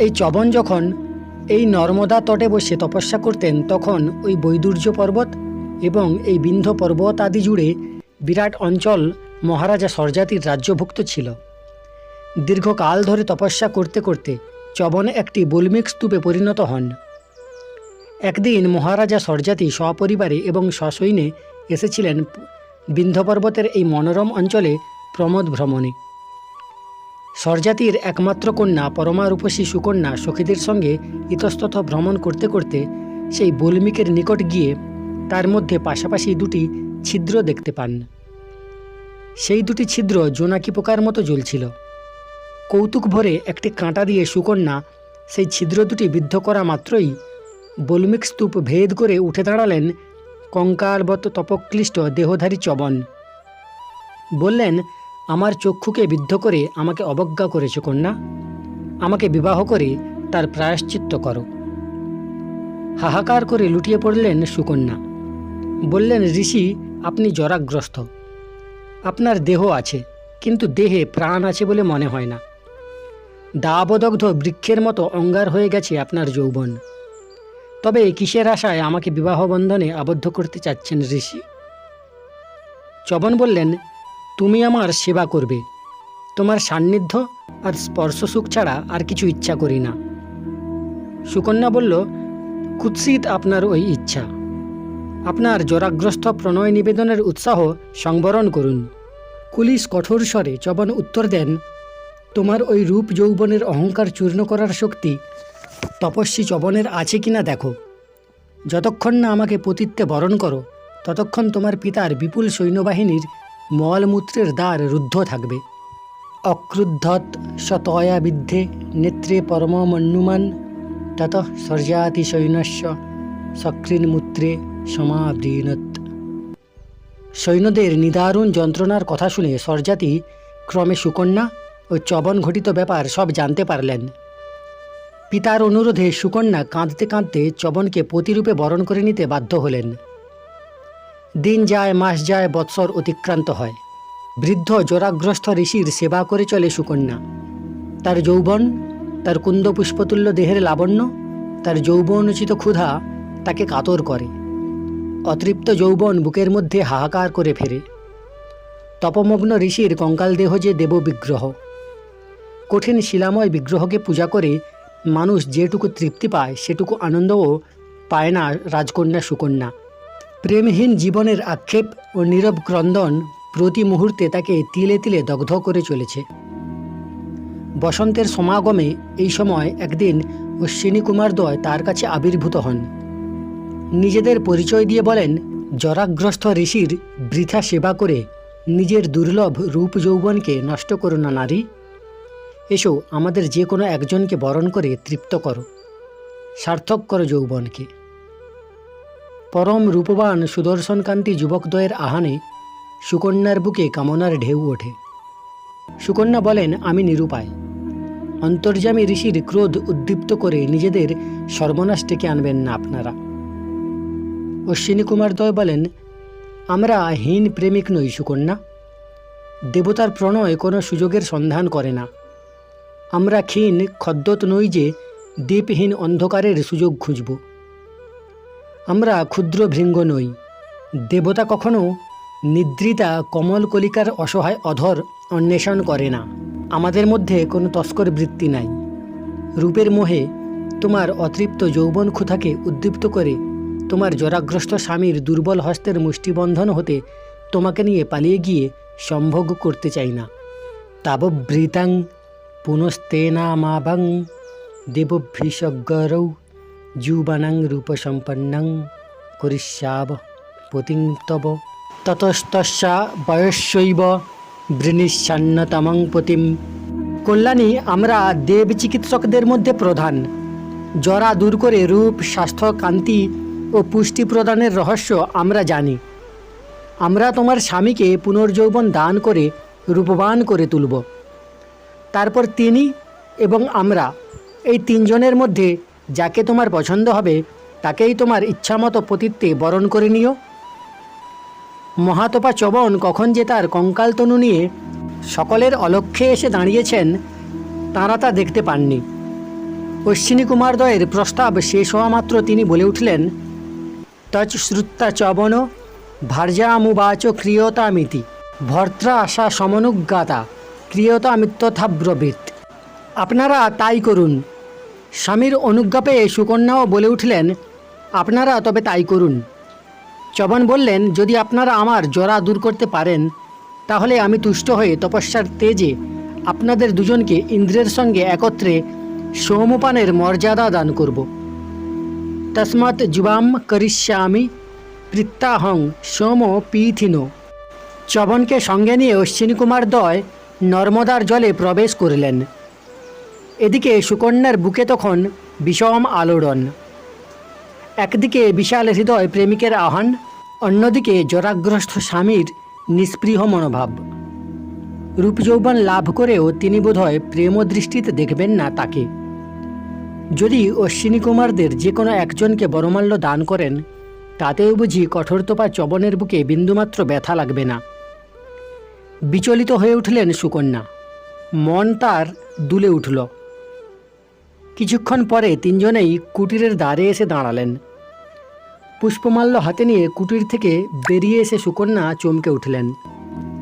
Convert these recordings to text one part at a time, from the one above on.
এই চবন যখন এই নর্মদা তটে বসে তপস্যা করতেন, তখন ওই বৈদুর্য পর্বত এবং এই বিন্ধ্য পর্বত আদি জুড়ে বিরাট অঞ্চল মহারাজা সরজাতির রাজ্যভুক্ত ছিল। দীর্ঘকাল ধরে তপস্যা করতে করতে চবন একটি বল্মিক স্তূপে পরিণত হন। একদিন মহারাজা সরজাতি সপরিবারে এবং সসৈন্যে এসেছিলেন বিন্ধ্য পর্বতের এই মনোরম অঞ্চলে প্রমোদ ভ্রমণে। সরজাতির একমাত্র কন্যা পরমা রূপসী সুকন্যা সখীদের সঙ্গে ইতস্তত ভ্রমণ করতে করতে সেই বল্মিকের নিকট গিয়ে তার মধ্যে পাশাপাশি দুটি ছিদ্র দেখতে পান। সেই দুটি ছিদ্র জোনাকি পোকার মতো জ্বলছিল। কৌতুক ভরে একটি কাঁটা দিয়ে সুকন্যা সেই ছিদ্র দুটি বিদ্ধ করা মাত্রই বল্মিক স্তূপ ভেদ করে উঠে দাঁড়ালেন কঙ্কালবত তপক্লিষ্ট দেহধারী চবন। বললেন আমার চক্ষুকে বিদ্ধ করে আমাকে অবজ্ঞা করেছ, কন্যা। আমাকে বিবাহ করে তার প্রায়শ্চিত্ত করো। হাহাকার করে লুটিয়ে পড়লেন সুকন্যা। বললেন, ঋষি, আপনি জরাগ্রস্ত। আপনার দেহ আছে, কিন্তু দেহে প্রাণ আছে বলে মনে হয় না। দাবদগ্ধ বৃক্ষের মতো অঙ্গার হয়ে গেছে আপনার যৌবন। তবে কিসের আশায় আমাকে বিবাহ বন্ধনে আবদ্ধ করতে চাচ্ছেন ঋষি? চবন বললেন তুমি আমার সেবা করবে। তোমার সান্নিধ্য আর স্পর্শ সুখ ছাড়া আর কিছু ইচ্ছা করি না। সুকন্যা বলল, কুৎসিত আপনার ওই ইচ্ছা। আপনার জরাগ্রস্ত প্রণয় নিবেদনের উৎসাহ সংবরণ করুন। কুলিশ কঠোর স্বরে চবন উত্তর দেন, তোমার ওই রূপ যৌবনের অহংকার চূর্ণ করার শক্তি তপস্বী চবনের আছে কিনা দেখো। যতক্ষণ না আমাকে পতিত্বে বরণ করো, ততক্ষণ তোমার পিতার বিপুল সৈন্যবাহিনীর মলমূত্রের দ্বার রুদ্ধ থাকবে। অক্রুদ্ধত শতয়া বিদ্ধে নেত্রে পরমমন্যুমান তত সর্জাতি সৈন্যস্য সক্রিনমূত্রে সমাবৃণত। সৈন্যদের নিদারুণ যন্ত্রণার কথা শুনে সরজাতি ক্রমে সুকন্যা ও চবন ঘটিত ব্যাপার সব জানতে পারলেন। পিতার অনুরোধে সুকন্যা কাঁদতে কাঁদতে চবনকে প্রতিরূপে বরণ করে নিতে বাধ্য হলেন। দিন যায়, মাস যায়, বৎসর অতিক্রান্ত হয়। বৃদ্ধ জরাগ্রস্ত ঋষির সেবা করে চলে সুকন্যা। তার যৌবন, তার কুন্দ পুষ্পতুল্য দেহের লাবণ্য, তার যৌবনোচিত ক্ষুধা তাকে কাতর করে। অতৃপ্ত যৌবন বুকের মধ্যে হাহাকার করে ফেরে। তপমগ্ন ঋষির কঙ্কাল দেহ যে দেব বিগ্রহ। কঠিন শিলাময় বিগ্রহকে পূজা করে মানুষ যেটুকু তৃপ্তি পায়, সেটুকু আনন্দও পায় না রাজকন্যা সুকন্যা। প্রেমহীন জীবনের আক্ষেপ ও নীরব ক্রন্দন প্রতি মুহূর্তে তাকে তিলে তিলে দগ্ধ করে চলেছে। বসন্তের সমাগমে এই সময় একদিন অশ্বিনী কুমারদ্বয় তার কাছে আবির্ভূত হন। নিজেদের পরিচয় দিয়ে বলেন জরাগ্রস্ত ঋষির বৃথা সেবা করে নিজের দুর্লভ রূপ যৌবনকে নষ্ট করো না নারী। এসো আমাদের যে কোনো একজনকে বরণ করে তৃপ্ত করো। সার্থক করো যৌবনকে। পরম রূপবান সুদর্শনকান্তি যুবকদ্বয়ের আহানে সুকন্যার বুকে কামনার ঢেউ ওঠে। সুকন্যা বলেন, আমি নিরুপায়। অন্তর্যামী ঋষির ক্রোধ উদ্দীপ্ত করে নিজেদের সর্বনাশ ডেকে আনবেন না আপনারা। অশ্বিনী কুমারদ্বয় বলেন, আমরা হীন প্রেমিক নই সুকন্যা। দেবতার প্রণয় কোনো সুযোগের সন্ধান করে না। আমরা ক্ষীণ, খদ্যত নই যে দ্বীপহীন অন্ধকারের সুযোগ খুঁজব। আমরা ক্ষুদ্র ভৃঙ্গ নই। দেবতা কখনো নিদ্রিতা কমল কলিকার অসহায় অধর অন্বেষণ করে না। আমাদের মধ্যে কোনো তস্কর বৃত্তি নাই। রূপের মোহে তোমার অতৃপ্ত যৌবন ক্ষুধাকে উদ্দীপ্ত করে তোমার জরাগ্রস্ত স্বামীর দুর্বল হস্তের মুষ্টিবন্ধন হতে তোমাকে নিয়ে পালিয়ে গিয়ে সম্ভোগ করতে চাই না। তাববৃতাং পুনস্তেনামাবাং দেবভৃষগরৌ যুবানাং রূপসম্পন্নং করিষ্যাব পতিং তব ততস্তস্যা বয়স্যৈব বৃণিষ্যান্নতমং পতিম। কল্যাণী, আমরা দেব চিকিৎসকদের মধ্যে প্রধান। জরা দূর করে রূপ, স্বাস্থ্য, কান্তি ও পুষ্টি প্রদানের রহস্য আমরা জানি। আমরা তোমার স্বামীকে পুনর্যৌবন দান করে রূপবান করে তুলব। তারপর তিনি এবং আমরা, এই তিনজনের মধ্যে যাকে তোমার পছন্দ হবে, তাকেই তোমার ইচ্ছামতো পতিত্বে বরণ করে নিও। মহাতপা চবন কখন যে তার কঙ্কালতনু নিয়ে সকলের অলক্ষ্যে এসে দাঁড়িয়েছেন, তাঁরা তা দেখতে পাননি। অশ্বিনী কুমারদ্বয়ের প্রস্তাব শেষ হওয়া মাত্র তিনি বলে উঠলেন, তচ শ্রুত্তা চবন, ভার্যামুবাচ ক্রিয়তামিতি, ভর্ত্রা আশা সমনুজ্ঞাতা ক্রিয়তামিত্যথাব্রবীত আপনারা তাই করুন স্বামীর অনুজ্ঞা পেয়ে সুকন্যাও বলে উঠলেন, আপনারা তবে তাই করুন। চবন বললেন, যদি আপনারা আমার জরা দূর করতে পারেন, তাহলে আমি তুষ্ট হয়ে তপস্যার তেজে আপনাদের দুজনকে ইন্দ্রের সঙ্গে একত্রে সোমপানের মর্যাদা দান করব। তসমাৎ যুবাম করিষ্যামি প্রীত্তাহং সোম পীথিনো। চবনকে সঙ্গে নিয়ে অশ্বিনী কুমার দয় নর্মদার জলে প্রবেশ করলেন। এদিকে সুকন্যার বুকে তখন বিষম আলোড়ন। একদিকে বিশাল হৃদয় প্রেমিকের আহ্বান, অন্যদিকে জরাগ্রস্ত স্বামীর নিস্পৃহ মনোভাব। রূপযৌবন লাভ করেও তিনি বোধহয় প্রেম দৃষ্টিতে দেখবেন না তাকে। যদি অশ্বিনী কুমারদের যে কোনো একজনকে বরমাল্য দান করেন, তাতেও বুঝি কঠোরতপা চবনের বুকে বিন্দুমাত্র ব্যথা লাগবে না। বিচলিত হয়ে উঠলেন সুকন্যা। মন তার দুলে উঠল। কিছুক্ষণ পরে তিনজনেই কুটিরের দ্বারে এসে দাঁড়ালেন। পুষ্পমাল্য হাতে নিয়ে কুটির থেকে বেরিয়ে এসে সুকন্যা চমকে উঠলেন।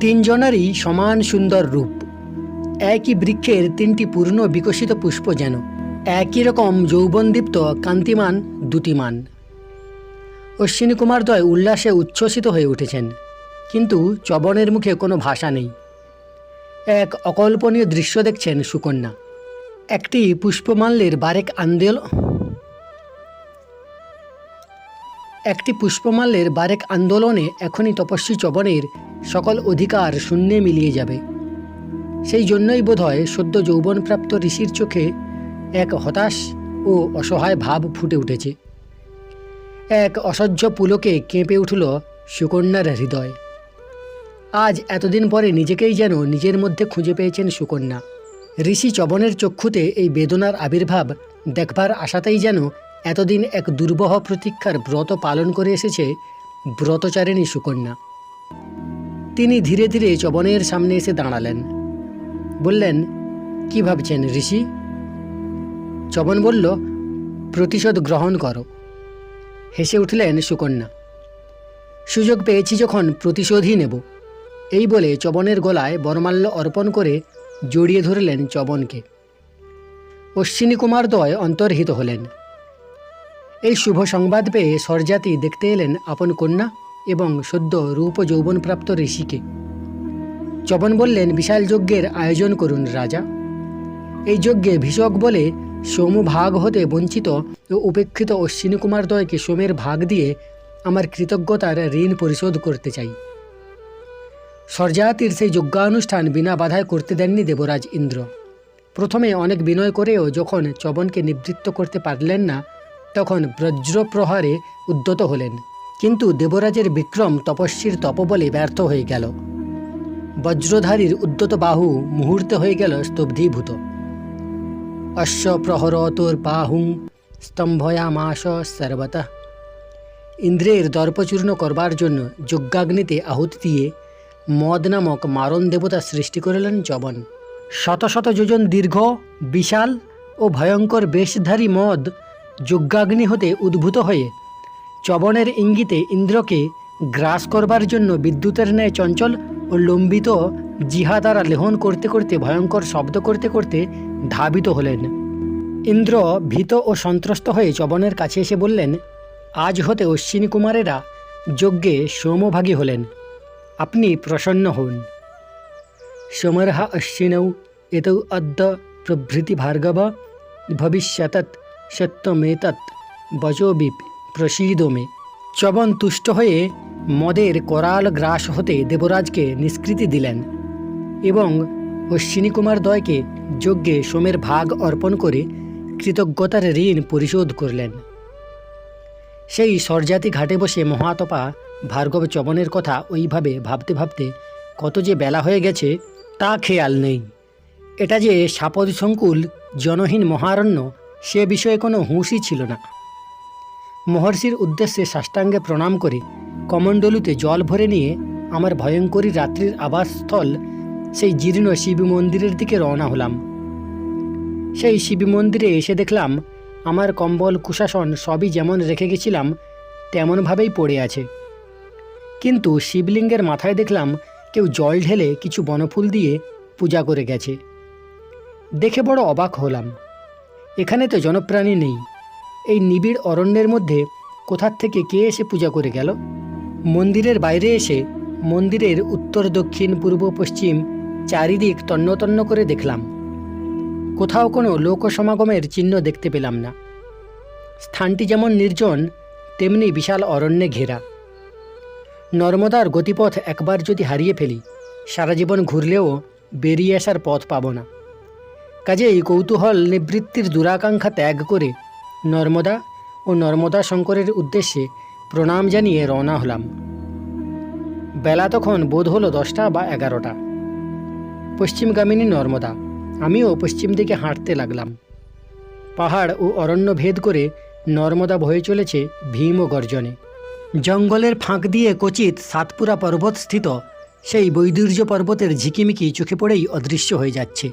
তিনজনেরই সমান সুন্দর রূপ। একই বৃক্ষের তিনটি পূর্ণ বিকশিত পুষ্প যেন। একই রকম যৌবনদীপ্ত কান্তিমান দুটিমান। অশ্বিনী কুমারদ্বয় উল্লাসে উচ্ছ্বসিত হয়ে উঠেছেন। কিন্তু চবনের মুখে কোনো ভাষা নেই। এক অকল্পনীয় দৃশ্য দেখছেন সুকন্যা। একটি পুষ্পমাল্যের বারেক আন্দোল। একটি পুষ্পমাল্যের বারেক আন্দোলনে এখনই তপস্বী চবনের সকল অধিকার শূন্যে মিলিয়ে যাবে। সেই জন্যই বোধহয় সদ্য যৌবনপ্রাপ্ত ঋষির চোখে এক হতাশ ও অসহায় ভাব ফুটে উঠেছে। এক অসহ্য পুলকে কেঁপে উঠল সুকন্যার হৃদয়। আজ এতদিন পরে নিজেকেই যেন নিজের মধ্যে খুঁজে পেয়েছেন সুকন্যা। ঋষি চবনের চক্ষুতে এই বেদনার আবির্ভাব দেখবার আশাতেই যেন এতদিন এক দুর্বহ প্রতীক্ষার ব্রত পালন করে এসেছে ব্রতচারিণী সুকন্যা। তিনি ধীরে ধীরে চবনের সামনে এসে দাঁড়ালেন। বললেন, কি ভাবছেন ঋষি? চবন বলল, প্রতিশোধ গ্রহণ করো। হেসে উঠলেন সুকন্যা, সুযোগ পেয়েছি যখন প্রতিশোধই নেব। এই বলে চবনের গলায় বরমাল্য অর্পণ করে জড়িয়ে ধরলেন চবনকে। অশ্বিনী কুমার দয় অন্তর্হিত হলেন। এই শুভ সংবাদ পেয়ে স্বরজাতি দেখতে এলেন আপন কন্যা এবং সদ্য রূপ যৌবনপ্রাপ্ত ঋষিকে। চবন বললেন, বিশাল যজ্ঞের আয়োজন করুন রাজা। এই যজ্ঞে ভীষক বলে সোমভাগ হতে বঞ্চিত ও উপেক্ষিত অশ্বিনী কুমার দয়কে সোমের ভাগ দিয়ে আমার কৃতজ্ঞতার ঋণ পরিশোধ করতে চাই। স্বর্জাতির সেই যজ্ঞানুষ্ঠান বিনা বাধায় করতে দেননি দেবরাজ ইন্দ্র। প্রথমে অনেক বিনয় করেও যখন চবনকে নিবৃত্ত করতে পারলেন না, তখন বজ্রপ্রহারে উদ্যত হলেন। কিন্তু দেবরাজের বিক্রম তপস্বীর তপবলে ব্যর্থ হয়ে গেল। বজ্রধারীর উদ্যত বাহু মুহূর্তে হয়ে গেল স্তব্ধীভূত। অশ্ব প্রহরতোর বাহুং স্তম্ভয়ামাস সর্বতঃ। ইন্দ্রের দর্পচূর্ণ করবার জন্য যজ্ঞাগ্নিতে আহুতি দিয়ে মদ নামক মারণ দেবতা সৃষ্টি করলেন চবন শত শত যোজন দীর্ঘ, বিশাল ও ভয়ঙ্কর বেশধারী মদ যজ্ঞাগ্নি হতে উদ্ভূত হয়ে চবনের ইঙ্গিতে ইন্দ্রকে গ্রাস করবার জন্য বিদ্যুতের ন্যায় চঞ্চল ও লম্বিত জিহা দ্বারা লেহন করতে করতে ভয়ঙ্কর শব্দ করতে করতে ধাবিত হলেন। ইন্দ্র ভীত ও সন্ত্রস্ত হয়ে চবনের কাছে এসে বললেন, আজ হতে অশ্বিনী কুমারেরা যজ্ঞে সোমভাগী হলেন। আপনি প্রসন্ন হন। সমরহা অশ্বিনৌ এতৌ অদ্য প্রভৃতি ভার্গব ভবিষ্যতৎ সত্যমেতৎ বচোবিপ প্রসীদ মে চবন তুষ্ট হয়ে মদের করাল গ্রাস হতে দেবরাজকে নিষ্কৃতি দিলেন এবং অশ্বিনী কুমার যজ্ঞে সোমের ভাগ অর্পণ করে কৃতজ্ঞতার ঋণ পরিশোধ করলেন। সেই স্বরজাতি ঘাটে বসে মহাতপা ভার্গব চবনের কথা ওইভাবে ভাবতে ভাবতে কত যে বেলা হয়ে গেছে, তা খেয়াল নেই। এটা যে সাপদ সংকুল জনহীন মহারণ্য, সে বিষয়ে কোনো হুঁশই ছিল না। মহর্ষির উদ্দেশ্যে সাষ্টাঙ্গে প্রণাম করে কমণ্ডলুতে জল ভরে নিয়ে আমার ভয়ঙ্করী রাত্রির আবাসস্থল, সেই জীর্ণ শিব মন্দিরের দিকে রওনা হলাম। সেই শিব মন্দিরে এসে দেখলাম, আমার কম্বল, কুশাসন সবই যেমন রেখে গেছিলাম, তেমনভাবেই পড়ে আছে। কিন্তু শিবলিঙ্গের মাথায় দেখলাম কেউ জল ঢেলে কিছু বনফুল দিয়ে পূজা করে গেছে। দেখে বড় অবাক হলাম। এখানে তো জনপ্রাণী নেই। এই নিবিড় অরণ্যের মধ্যে কোথার থেকে কে এসে পূজা করে গেল? মন্দিরের বাইরে এসে মন্দিরের উত্তর, দক্ষিণ, পূর্ব, পশ্চিম চারিদিক তন্ন তন্ন করে দেখলাম। কোথাও কোনো লোক সমাগমের চিহ্ন দেখতে পেলাম না। স্থানটি যেমন নির্জন, তেমনি বিশাল অরণ্যে ঘেরা। নর্মদার গতিপথ একবার যদি হারিয়ে ফেলি, সারা জীবন ঘুরলেও বেরিয়ে আসার পথ পাব না। কাজেই কৌতূহল নিবৃত্তির দুরাকাঙ্ক্ষা ত্যাগ করে নর্মদা ও নর্মদা শঙ্করের উদ্দেশ্যে প্রণাম জানিয়ে রওনা হলাম। বেলা তখন বোধ হলো দশটা বা এগারোটা। পশ্চিমগামিনী নর্মদা, আমিও পশ্চিম দিকে হাঁটতে লাগলাম। পাহাড় ও অরণ্য ভেদ করে নর্মদা বয়ে চলেছে ভীম ও গর্জনে। জঙ্গলের ফাঁক দিয়ে কচিত সাতপুরা পর্বত স্থিত সেই বৈদুর্য পর্বতের ঝিকিমিকি চোখে পড়েই অদৃশ্য হয়ে যাচ্ছে।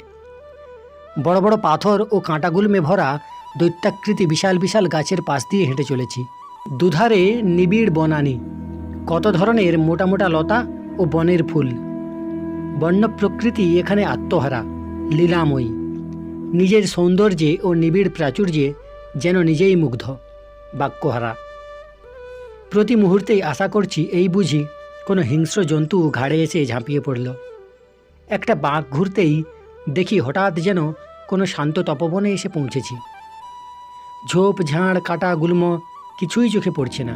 বড় বড় পাথর ও কাঁটাগুলমে ভরা দৈত্যাকৃতি বিশাল বিশাল গাছের পাশ দিয়ে হেঁটে চলেছি। দুধারে নিবিড় বনানি, কত ধরনের মোটা মোটা লতা ও বনের ফুল। বন্য প্রকৃতি এখানে আত্মহারা, লীলাময়ী। নিজের সৌন্দর্যে ও নিবিড় প্রাচুর্যে যেন নিজেই মুগ্ধ, বাক্যহারা। প্রতি মুহূর্তেই আশা করছি এই বুঝি কোনো হিংস্র জন্তু ঘাড়ে এসে ঝাঁপিয়ে পড়ল। একটা বাঁক ঘুরতেই দেখি হঠাৎ যেন কোনো শান্ত তপবনে এসে পৌঁছেছি। ঝোপ, ঝাড়, কাটা, গুল্ম কিছুই চোখে পড়ছে না।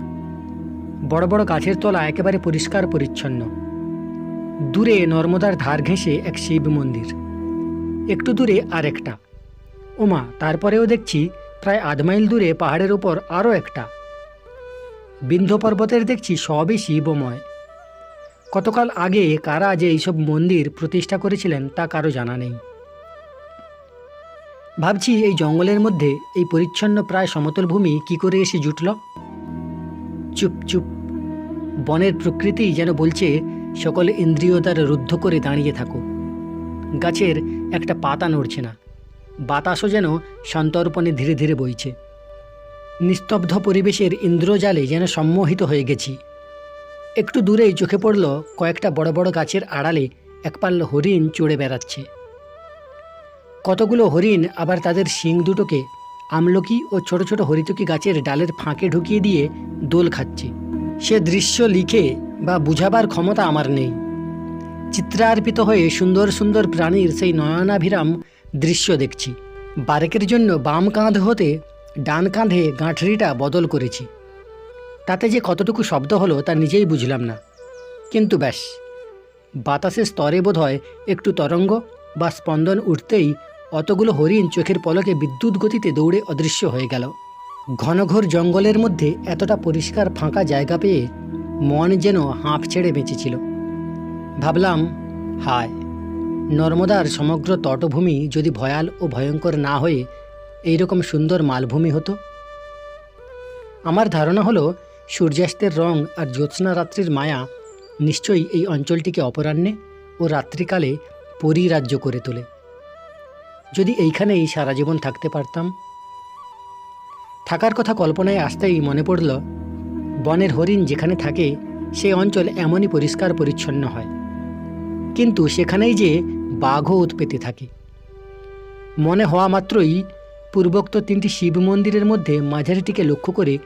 বড় বড় গাছের তলা একেবারে পরিষ্কার পরিচ্ছন্ন। দূরে নর্মদার ধার ঘেঁষে এক শিব মন্দির। একটু দূরে আর একটা ওমা, তারপরেও দেখছি প্রায় আধ মাইল দূরে পাহাড়ের ওপর আরও একটা। বিন্ধ্য পর্বতের দেখছি সবই শিবময়। কতকাল আগে কারা যে এইসব মন্দির প্রতিষ্ঠা করেছিলেন তা কারও জানা নেই। ভাবছি এই জঙ্গলের মধ্যে এই পরিচ্ছন্ন প্রায় সমতল ভূমি কি করে এসে জুটল? চুপ চুপ। বনের প্রকৃতি যেন বলছে সকল ইন্দ্রিয় দ্বারা রুদ্ধ করে দাঁড়িয়ে থাকো গাছের একটা পাতা নড়ছে না। বাতাসও যেন সন্তর্পণে ধীরে ধীরে বইছে। নিস্তব্ধ পরিবেশের ইন্দ্রজালে যেন সম্মোহিত হয়ে গেছি। একটু দূরেই চোখে পড়ল কয়েকটা বড় বড় গাছের আড়ালে একপাল্ল হরিণ চড়ে বেড়াচ্ছে। কতগুলো হরিণ আবার তাদের শিং দুটোকে আমলকি ও ছোট ছোট হরিতকি গাছের ডালের ফাঁকে ঢুকিয়ে দিয়ে দোল খাচ্ছে। সে দৃশ্য লিখে বা বুঝাবার ক্ষমতা আমার নেই। চিত্রার্পিত হয়ে সুন্দর সুন্দর প্রাণীর সেই নয়নাভিরাম দৃশ্য দেখছি। বারেকের জন্য বাম কাঁধ হতে ডান কাঁধে গাঁঠরিটা বদল করেছি। তাতে যে কতটুকু শব্দ হলো তা নিজেই বুঝলাম না। কিন্তু ব্যাস, বাতাসের স্তরে বোধ হয় একটু তরঙ্গ বা স্পন্দন উঠতেই অতগুলো হরিণ চোখের পলকে বিদ্যুৎ গতিতে দৌড়ে অদৃশ্য হয়ে গেল। ঘনঘোর জঙ্গলের মধ্যে এতটা পরিষ্কার ফাঁকা জায়গা পেয়ে মন যেন হাঁপ ছেড়ে বেঁচেছিল। ভাবলাম, হায়, নর্মদার সমগ্র তটভূমি যদি ভয়াল ও ভয়ঙ্কর না হয়ে এইরকম সুন্দর মালভূমি হতো? আমার ধারণা হলো, সূর্যাস্তের রং আর জ্যোৎস্না রাত্রির মায়া নিশ্চয়ই এই অঞ্চলটিকে অপরাহ্নে ও রাত্রিকালে পরিরাজ্য করে তোলে। যদি এইখানেই সারা জীবন থাকতে পারতাম। থাকার কথা কল্পনায় আসতেই মনে পড়ল, বনের হরিণ যেখানে থাকে সেই অঞ্চল এমনই পরিষ্কার পরিচ্ছন্ন হয়। কিন্তু সেখানেই যে বাঘও উৎপেতে থাকে। মনে হওয়া মাত্রই পূর্বোক্ত তিনটি শিব মন্দিরের মধ্যে মাঝারিটিকে লক্ষ্য করে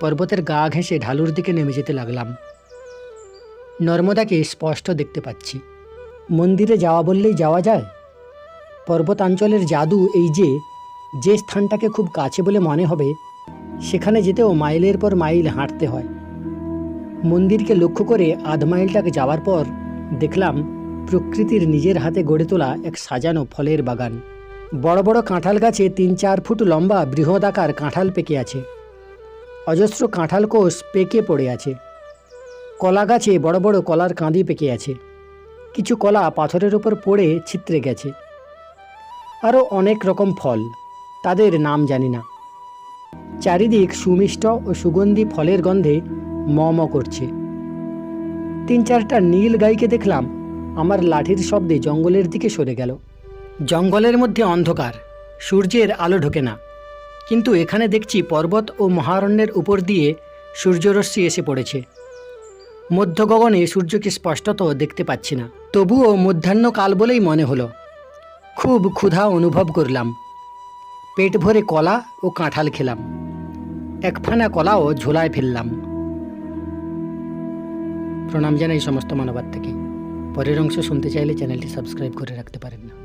পর্বতের গা ঘেঁষে ঢালুর দিকে নেমে যেতে লাগলাম। নর্মদাকে স্পষ্ট দেখতে পাচ্ছি। মন্দিরে যাওয়া বললেই যাওয়া যায়? পর্বতাঞ্চলের জাদু এই যে যে স্থানটাকে খুব কাছে বলে মনে হবে, সেখানে যেতেও মাইলের পর মাইল হাঁটতে হয়। মন্দিরকে লক্ষ্য করে আধ মাইলটাকে যাওয়ার পর দেখলাম প্রকৃতির নিজের হাতে গড়ে তোলা এক সাজানো ফলের বাগান। বড় বড় কাঁঠাল গাছে তিন চার ফুট লম্বা বৃহদাকার কাঁঠাল পেকে আছে। অজস্র কাঁঠাল কোষ পেকে পড়ে আছে। কলা গাছে বড় বড় কলার কাঁদি পেকে আছে। কিছু কলা পাথরের ওপর পড়ে ছিত্রে গেছে। আরও অনেক রকম ফল, তাদের নাম জানি না। চারিদিক সুমিষ্ট ও সুগন্ধি ফলের গন্ধে ম ম করছে। তিন চারটা নীল গাইকে দেখলাম, আমার লাঠির শব্দে জঙ্গলের দিকে সরে গেল। জঙ্গলের মধ্যে অন্ধকার, সূর্যের আলো ঢোকে না। কিন্তু এখানে দেখছি পর্বত ও মহারণ্যের উপর দিয়ে সূর্যরশ্মি এসে পড়েছে। মধ্য গগনে সূর্যকে স্পষ্টত দেখতে পাচ্ছি না। তবুও মধ্যাহ্নকাল বলেই মনে হলো। খুব ক্ষুধা অনুভব করলাম। পেট ভরে কলা ও কাঁঠাল খেলাম। একফানা কলাও ঝোলায় ফেললাম। প্রণাম জানাই সমস্ত মানবাত্মাকে। পরের অংশ শুনতে চাইলে চ্যানেলটি সাবস্ক্রাইব করে রাখতে পারেন না।